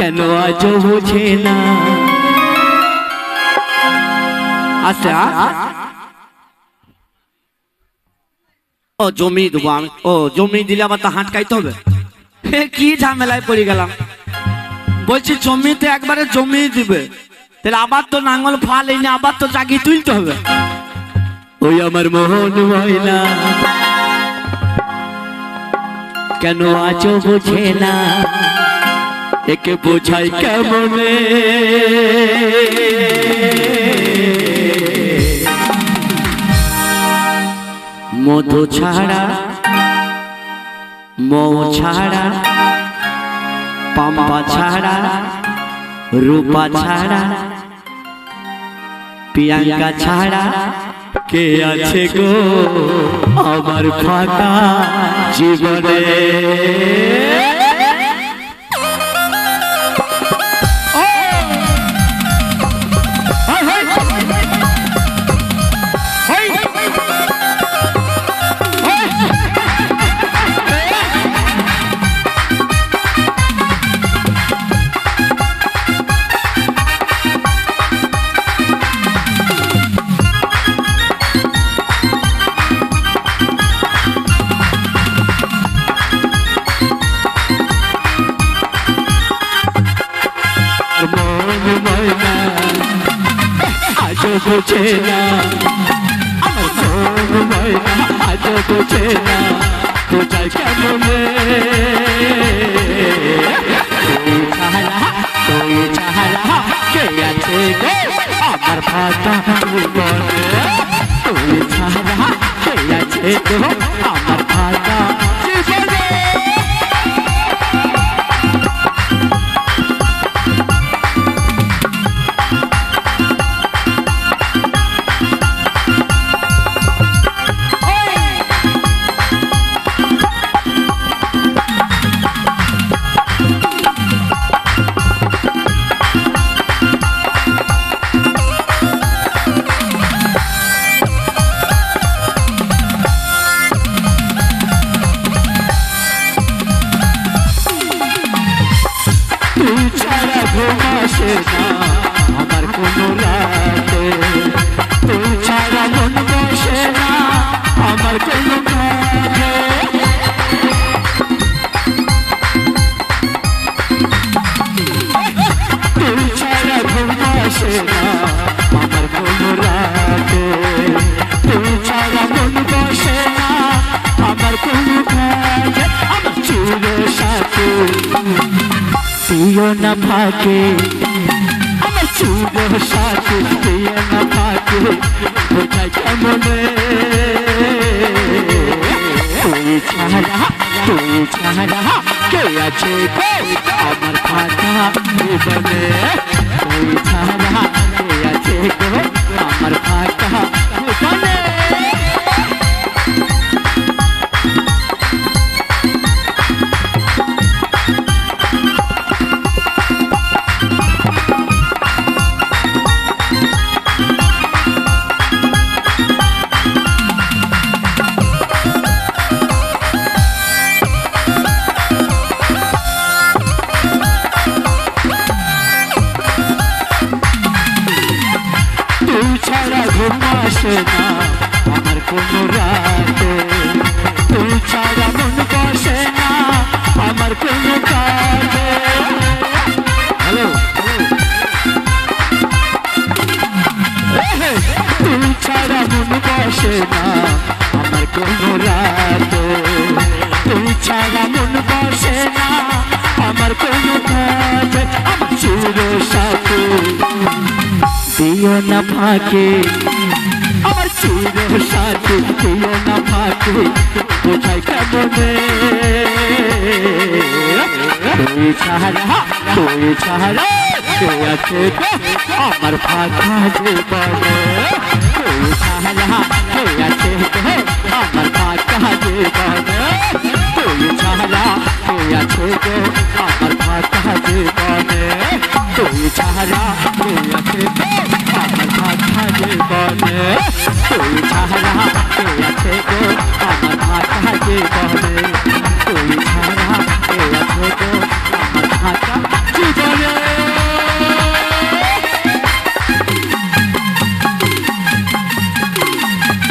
কেন আজ বুঝে না? আচ্ছা। ও জমি দেবো আমি। ও জমি দিলে আবার তো হাঁটকাইতে হবে? কি ঝামেলায় পড়ে গেলাম। বলছি জমিতে একবারে জমি দিবে। তাহলে আবার তো নাঙ্গল ফাল এনে আবার তো জাগি তুলতে হবে। ওই আমার মোহন ময়না। কেন আজও বোঝে না? একে বোঝাই কেমনে মধু ছাড়া মৌ ছাড়া পাম্পা ছাড়া রূপা ছাড়া প্রিয়াঙ্কা ছাড়া কে আছে গো আমার ফাঁকা জীবনে বোঝে না। আমার আজ বোঝে না। বোঝাই কেমনে আমার ফাটা তুই ছাড়া কে আছে গো? আসে না আমার কোনো রাতে তুই ছাড়া মন বসে না আমার কোনো কাজে তুই ছাড়া ঘুম আসে না আমার কোনো রাতে তুই ছাড়া মন বসে না আমার কোনো কাজে আমার চুরে সাথে তুইও না ফাঁকে সাথে তুইও না ফাঁকে বোঝাই কেমনে তুই ছাড়া তুই ছাড়া কে আছে আমার আছে গো ছাড়া ঘুম আসে না। আমার কোনো রাতে তুই ছাড়া মন বসে না। আমার কোনো কাজে। হ্যালো তুই ছাড়া মন বসে না। আমার কোনো রাতে তুই ছাড়া মন বসে না। আমার কোনো কাজে। আমার চুরো সাথে দিও না ফাঁকে আমার চুরো সাথে দিও না ফাঁকে বোঝাই কেমনে তুই ছাড়া তুই ছাড়া কে আছে গো আমার ফাঁকা জীবনে তুই ছাড়া কে আছে গো আমার ফাঁকা জীবনে তুই ছাড়া কে আছে গো আমার ফাঁকা জীবনে তুই ছাড়া কে আছে তুই ছাড়া কে আছে গো আমার মাথা জীবনে